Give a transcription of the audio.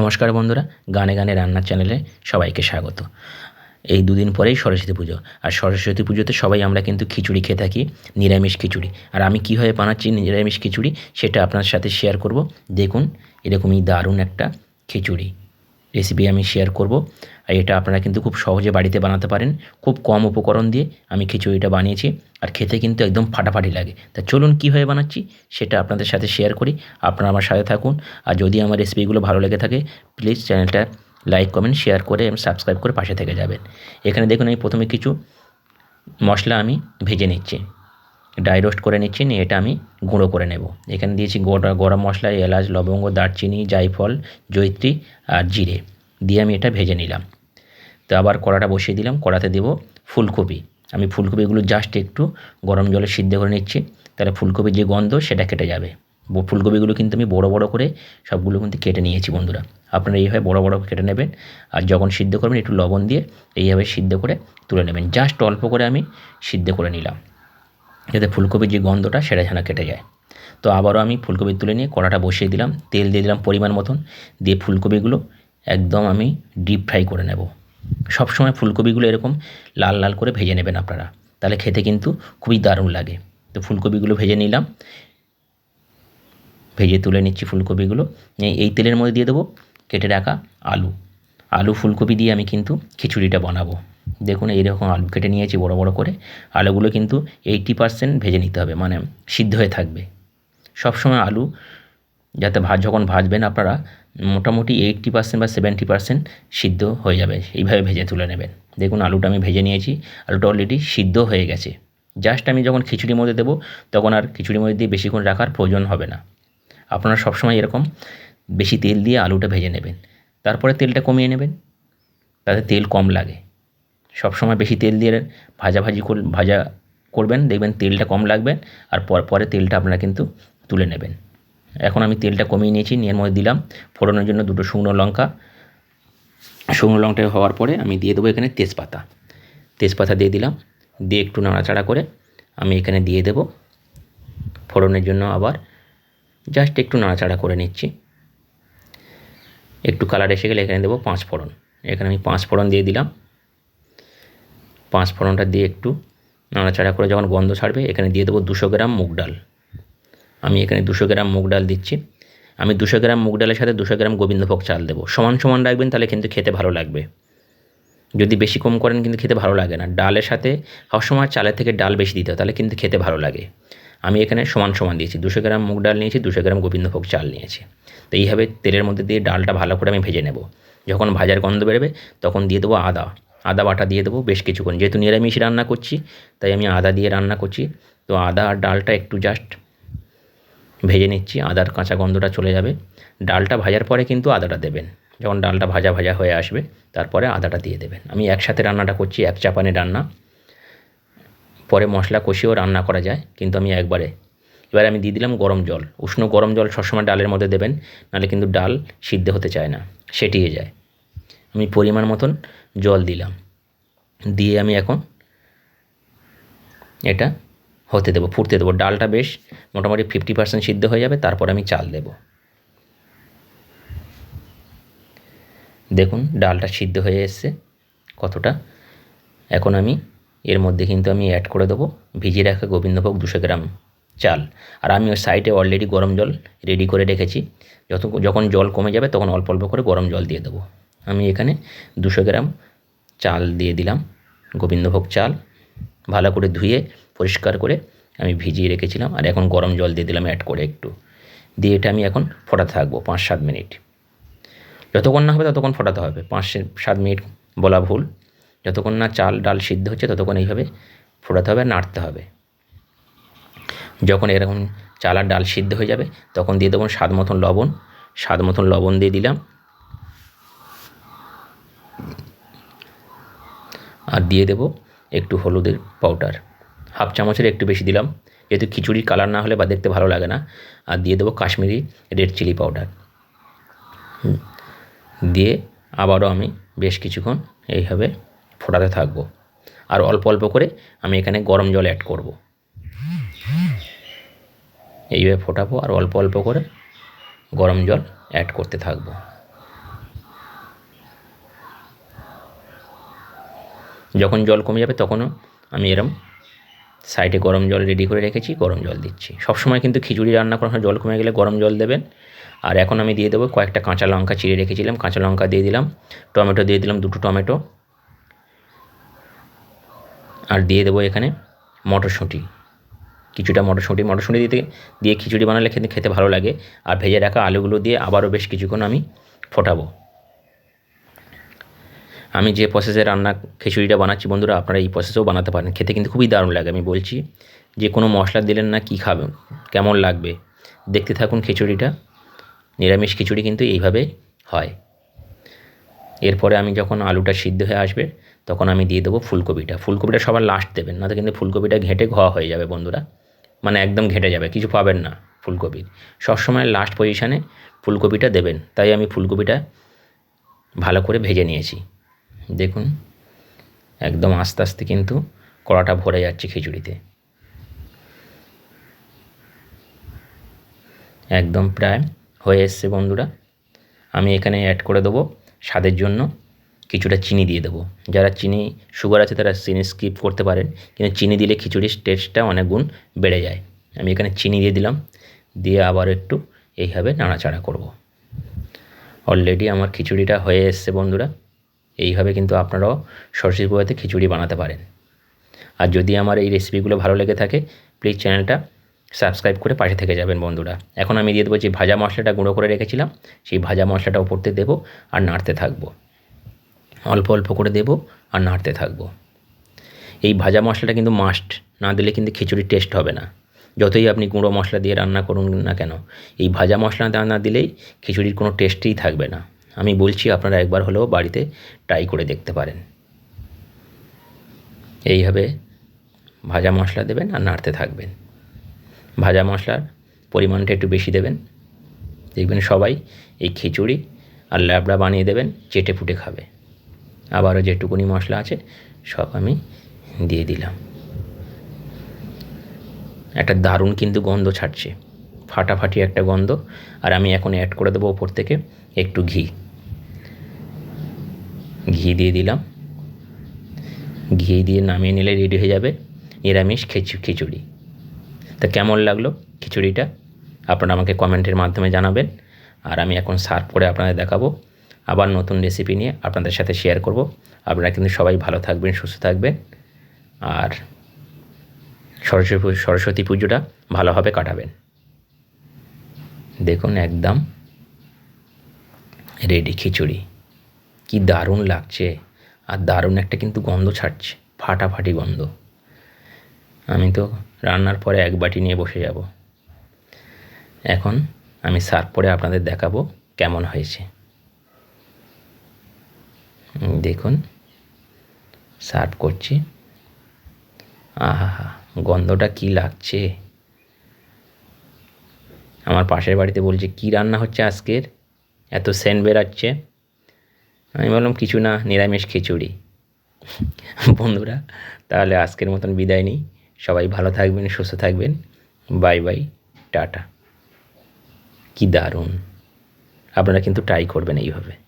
নমস্কার বন্ধুরা, গানে গানে রান্নার চ্যানেলে সবাইকে স্বাগত। এই দুদিন পরেই সরস্বতী পুজো, আর সরস্বতী পুজোতে সবাই আমরা কিন্তু খিচুড়ি খেয়ে থাকি, নিরামিষ খিচুড়ি। আর আমি কীভাবে বানাচ্ছি নিরামিষ খিচুড়ি, সেটা আপনার সাথে শেয়ার করব। দেখুন, এরকমই দারুণ একটা খিচুড়ি। রেসিপি আমি শেয়ার করব। আর এটা আপনারা কিন্তু খুব সহজে বাড়িতে বানাতে পারেন। খুব কম উপকরণ দিয়ে আমি খিচুড়িটা বানিয়েছি। আর খেতে কিন্তু একদম ফাটাফাটি লাগে। তা চলুন কীভাবে বানাচ্ছি সেটা আপনাদের সাথে শেয়ার করি। আপনারা আমার সাথে থাকুন। আর যদি আমার রেসিপিগুলো ভালো লেগে থাকে প্লিজ চ্যানেলটা লাইক কমেন্ট শেয়ার করে এবং সাবস্ক্রাইব করে পাশে থেকে যাবেন। এখানে দেখুন আমি প্রথমে কিছু মশলা আমি ভেজে নিচ্ছি। ড্রাই রোস্ট করে নিচ্ছি, নিয়ে এটা আমি গুঁড়ো করে নেব। এখানে দিয়েছি গোটা গরম মশলা, এলাচ, লবঙ্গ, দারচিনি, জায়ফল জৈত্রী আর জিরে। দিয়ে আমি এটা ভেজে নিলাম। তো আবার কড়াটা বসিয়ে দিলাম। কড়াতে দেবো ফুলকপি। আমি ফুলকপিগুলো জাস্ট একটু গরম জলে সিদ্ধ করে নিচ্ছি। তাহলে ফুলকপির যে গন্ধ, সেটা কেটে যাবে। ফুলকপিগুলো কিন্তু আমি বড় বড় করে সবগুলো কিন্তু কেটে নিয়েছি বন্ধুরা। আপনারা এইভাবে বড় বড় কেটে নেবেন। আর যখন সিদ্ধ করবেন, একটু লবণ দিয়ে এইভাবে সিদ্ধ করে তুলে নেবেন। জাস্ট অল্প করে আমি সিদ্ধ করে নিলাম। যাতে ফুলকপির যে গন্ধটা সেটা যেন কেটে যায়। তো আবারও আমি ফুলকপি তুলে নিয়ে কড়াটা বসিয়ে দিলাম, তেল দিয়ে দিলাম পরিমাণ মতন, দিয়ে ফুলকপিগুলো একদম আমি ডিপ ফ্রাই করে নেব। সবসময় ফুলকপিগুলো এরকম লাল লাল করে ভেজে নেবেন আপনারা, তাহলে খেতে কিন্তু খুবই দারুণ লাগে। তো ফুলকপিগুলো ভেজে নিলাম, ভেজে তুলে নিচ্ছি ফুলকপিগুলো এই তেলের মধ্যে দিয়ে দেবো কেটে রাখা আলু। আলু ফুলকপি দিয়ে আমি কিন্তু খিচুড়িটা বানাবো। দেখুন, এইরকম আলু কেটে নিয়েছি বড় বড় করে। আলুগুলো কিন্তু এইটি পার্সেন্ট ভেজে নিতে হবে মানে সিদ্ধ হয়ে থাকবে। সবসময় আলু যাতে ভাজ যখন ভাজবেন আপনারা, মোটামুটি এইটটি পার্সেন্ট বা সেভেন্টি পার্সেন্ট সিদ্ধ হয়ে যাবে, এইভাবে ভেজে তুলে নেবেন। দেখুন, আলুটা আমি ভেজে নিয়েছি, আলুটা অলরেডি সিদ্ধ হয়ে গেছে। জাস্ট আমি যখন খিচুড়ির মধ্যে দেবো, তখন আর খিচুড়ির মধ্যে দিয়ে বেশিক্ষণ রাখার প্রয়োজন হবে না। আপনারা সবসময় এরকম বেশি তেল দিয়ে আলুটা ভেজে নেবেন। তারপরে তেলটা কমিয়ে নেবেন, তাতে তেল কম লাগে। সবসময় বেশি তেল দিয়ে ভাজাভাজি কর, ভাজা করবেন, দেখবেন তেলটা কম লাগবে আর পর, পরে তেলটা আপনারা কিন্তু তুলে নেবেন। এখন আমি তেলটা কমিয়ে নিয়েছি, নিয়ে এর মধ্যে দিলাম ফোড়নের জন্য দুটো শুকনো লঙ্কা। শুকনো লঙ্কা হওয়ার পরে আমি দিয়ে দেবো এখানে তেজপাতা। তেজপাতা দিয়ে দিলাম, দিয়ে একটু নাড়াচাড়া করে আমি এখানে দিয়ে দেবো। ফোড়নের জন্য আবার জাস্ট একটু নাড়াচাড়া করে নিচ্ছি। একটু কালার এসে গেলে এখানে দেবো পাঁচ ফোড়ন। এখানে আমি পাঁচ ফোড়ন দিয়ে দিলাম। পাঁচ ফোড়নটা দিয়ে একটু নাড়াচাড়া করে যখন গন্ধ ছাড়বে, এখানে দিয়ে দেবো দুশো গ্রাম মুগ ডাল। আমি এখানে দুশো গ্রাম মুগ ডাল দিচ্ছি। আমি দুশো গ্রাম মুগ ডালের সাথে দুশো গ্রাম গোবিন্দভোগ চাল দেবো। সমান সমান রাখবেন, তাহলে কিন্তু খেতে ভালো লাগবে। যদি বেশি কম করেন, কিন্তু খেতে ভালো লাগে না। ডালের সাথে সবসময় চালের থেকে ডাল বেশি দিতে হয়, তাহলে কিন্তু খেতে ভালো লাগে। আমি এখানে সমান সমান দিয়েছি। দুশো গ্রাম মুগ ডাল নিয়েছি, দুশো গ্রাম গোবিন্দভোগ চাল নিয়েছি। তো এইভাবে তেলের মধ্যে দিয়ে ডালটা ভালো করে আমি ভেজে নেব। যখন ভাজার গন্ধ বেরোবে, তখন দিয়ে দেবো আদা। আদা বাটা দিয়ে দেবো বেশ কিছুক্ষণ। যেহেতু নিরামিষ রান্না করছি, তাই আমি আদা দিয়ে রান্না করছি। তো আদা আর ডালটা একটু জাস্ট ভেজে নিচ্ছি, আদার কাঁচা গন্ধটা চলে যাবে। ডালটা ভাজার পরে কিন্তু আদাটা দেবেন। যখন ডালটা ভাজা ভাজা হয়ে আসবে, তারপরে আদাটা দিয়ে দেবেন। আমি একসাথে রান্নাটা করছি, এক চাপানে রান্না। পরে মশলা কষিয়েও রান্না করা যায়, কিন্তু আমি একবারে। এবার আমি দিয়ে দিলাম গরম জল। উষ্ণ গরম জল সবসময় ডালের মধ্যে দেবেন, নাহলে কিন্তু ডাল সিদ্ধ হতে চায় না, সেটিয়ে যায়। আমি পরিমাণ মতন জল দিলাম। দিয়ে আমি এখন এটা হতে দেবো, ফুটতে দেবো। ডালটা বেশ মোটামুটি ফিফটি পার্সেন্ট সিদ্ধ হয়ে যাবে, তারপর আমি চাল দেব। দেখুন, ডালটা সিদ্ধ হয়ে এসছে কতটা। এখন আমি এর মধ্যে কিন্তু আমি অ্যাড করে দেবো, ভিজিয়ে রাখা গোবিন্দভোগ দুশো গ্রাম চাল। আর আমি ওই সাইডে অলরেডি গরম জল রেডি করে রেখেছি। যত, যখন জল কমে যাবে, তখন অল্প অল্প করে গরম জল দিয়ে দেবো। আমি এখানে দুশো গ্রাম চাল দিয়ে দিলাম, গোবিন্দভোগ চাল। ভালো করে ধুয়ে, পরিষ্কার করে আমি ভিজিয়ে রেখেছিলাম, আর এখন গরম জল দিয়ে দিলাম অ্যাড করে একটু। দিয়ে এটা আমি এখন ফোটাতে থাকব পাঁচ সাত মিনিট। যতক্ষণ না হবে ততক্ষণ ফোটাতে হবে, পাঁচ সাত মিনিট বলা ভুল। যতক্ষণ না চাল ডাল সিদ্ধ হচ্ছে ততক্ষণ এইভাবে ফোটাতে হবে নাড়তে হবে। যখন এরকম চাল আর ডাল সিদ্ধ হয়ে যাবে, তখন দিয়ে দেবো স্বাদ মতন লবণ। স্বাদ মতন লবণ দিয়ে দিলাম। আর দিয়ে দেবো একটু হলুদের পাউডার হাফ চামচের একটু বেশি দিলাম। যেহেতু খিচুড়ির কালার না হলে বা দেখতে ভালো লাগে না, আর দিয়ে দেবো কাশ্মীরি রেড চিলি পাউডার দিয়ে আবারও আমি বেশ কিছুক্ষণ এইভাবে ফোটাতে থাকব। আর অল্প অল্প করে আমি এখানে গরম জল অ্যাড করব। এইভাবে ফোটাবো আর অল্প অল্প করে গরম জল অ্যাড করতে থাকব। যখন জল কমে যাবে তখনও আমি এরম সাইডে গরম জল রেডি করে রেখেছি, গরম জল দিচ্ছি। সবসময় কিন্তু খিচুড়ি রান্না করার জল কমে গেলে গরম জল দেবেন। আর এখন আমি দিয়ে দেবো কয়েকটা কাঁচা লঙ্কা চিড়ে রেখেছিলাম, কাঁচা লঙ্কা দিয়ে দিলাম, টমেটো দিয়ে দিলাম দুটো টমেটো। আর দিয়ে দেবো এখানে মটরশুঁটি। কিছুটা মটরশুঁটি মটরশুঁটি দিতে, দিয়ে খিচুড়ি বানালে খেতে খেতে ভালো লাগে। আর ভেজে রাখা আলুগুলো দিয়ে আবারও বেশ কিছুক্ষণ আমি ফোটাবো। আমি যে প্রসেসে রান্না খিচুড়িটা বানাচ্ছি, বন্ধুরা, আপনারা এই প্রসেসেও বানাতে পারেন। খেতে কিন্তু খুবই দারুণ লাগে, আমি বলছি। যে কোনো মশলা দিলেন না, কী খাবেন? কেমন লাগবে? দেখতে থাকুন খিচুড়িটা। নিরামিষ খিচুড়ি কিন্তু এইভাবে হয়। এরপরে আমি যখন আলুটা সিদ্ধ হয়ে আসবে, তখন আমি দিয়ে দেবো ফুলকপিটা। ফুলকপিটা সবার লাস্ট দেবেন না তো কিন্তু ফুলকপিটা ঘেঁটে ঘোয়া হয়ে যাবে, বন্ধুরা। মানে একদম ঘেঁটে যাবে, কিছু পাবেন না ফুলকপির সবসময় লাস্ট পজিশানে ফুলকপিটা দেবেন। তাই আমি ফুলকপিটা ভালো করে ভেজে নিয়েছি। দেখুন, একদম আস্তে আস্তে কিন্তু কড়াটা ভরে যাচ্ছে খিচুড়িতে। একদম প্রায় হয়ে এসছে বন্ধুরা। আমি এখানে অ্যাড করে দেবো স্বাদের জন্য কিছুটা চিনি দিয়ে দেবো। যারা চিনি সুগার আছে তারা চিনি স্কিপ করতে পারেন। কিন্তু চিনি দিলে খিচুড়ির টেস্টটা অনেক গুণ বেড়ে যায়। আমি এখানে চিনি দিয়ে দিলাম। দিয়ে আবার একটু এইভাবে নাড়াচাড়া করব। অলরেডি আমার খিচুড়িটা হয়ে এসছে বন্ধুরা। এইভাবে কিন্তু আপনারাও সরস্বতী পুজোতে খিচুড়ি বানাতে পারেন। আর যদি আমার এই রেসিপিগুলো ভালো লেগে থাকে প্লিজ চ্যানেলটা সাবস্ক্রাইব করে পাশে থেকে যাবেন বন্ধুরা। এখন আমি দিয়ে দেবো যে ভাজা মশলাটা গুঁড়ো করে রেখেছিলাম, সেই ভাজা মশলাটা ওপরতে দেবো আর নাড়তে থাকব। অল্প অল্প করে দেবো আর নাড়তে থাকব। এই ভাজা মশলাটা কিন্তু মাস্ট না দিলে কিন্তু খিচুড়ির টেস্ট হবে না। যতই আপনি গুঁড়ো মশলা দিয়ে রান্না করুন না কেন, এই ভাজা মশলা না দিলেই খিচুড়ির কোনো টেস্টই থাকবে না। আমি বলছি আপনারা একবার হলেও বাড়িতে ট্রাই করে দেখতে পারেন। এইভাবে ভাজা মশলা দেবেন আর নাড়তে থাকবেন। ভাজা মশলার পরিমাণটা একটু বেশি দেবেন। দেখবেন সবাই এই খিচুড়ি আর ল্যাবড়া বানিয়ে দেবেন, চেটে ফুটে খাবে। আবারও যেটুকুনি মশলা আছে, সব আমি দিয়ে দিলাম। একটা দারুণ কিন্তু গন্ধ ছাড়ছে। ফাটাফাটি একটা গন্ধ। আর আমি এখন অ্যাড করে দেবো ওপর থেকে একটু ঘি। ঘি দিয়ে দিলাম। ঘি দিয়ে নামিয়ে নিলে রেডি হয়ে যাবে নিরামিষ খিচু, খিচুড়ি। তা কেমন লাগল খিচুড়িটা? আপনারা আমাকে কমেন্টের মাধ্যমে জানাবেন। আর আমি এখন সার্ভ করে আপনাদের দেখাবো। আবার নতুন রেসিপি নিয়ে আপনাদের সাথে শেয়ার করব। আপনারা কিন্তু সবাই ভালো থাকবেন, সুস্থ থাকবেন। আর সরস্বতী সরস্বতী পুজোটা ভালোভাবে কাটাবেন। দেখুন একদম রেডি খিচুড়ি। কি দারুণ লাগছে। আর দারুণ একটা কিন্তু গন্ধ ছাড়ছে, ফাটাফাটি গন্ধ। আমি তো রান্নার পরে এক বাটি নিয়ে বসে যাব। এখন আমি সার্ভ করে আপনাদের দেখাবো কেমন হয়েছে। দেখুন সার্ভ করছি। আহা, গন্ধটা কি লাগছে। আমার পাশের বাড়িতে বলছে, কি রান্না হচ্ছে আজকের? এত সেন্ট বেরাচ্ছে। আমি বললাম, কিছু না, নিরামিষ খিচুড়ি। বন্ধুরা, তাহলে আজকের মতন বিদায় নিই। সবাই ভালো থাকবেন, সুস্থ থাকবেন। Bye bye, tata. কি দারুণ। আপনারা কিন্তু ট্রাই করবেন এইভাবে।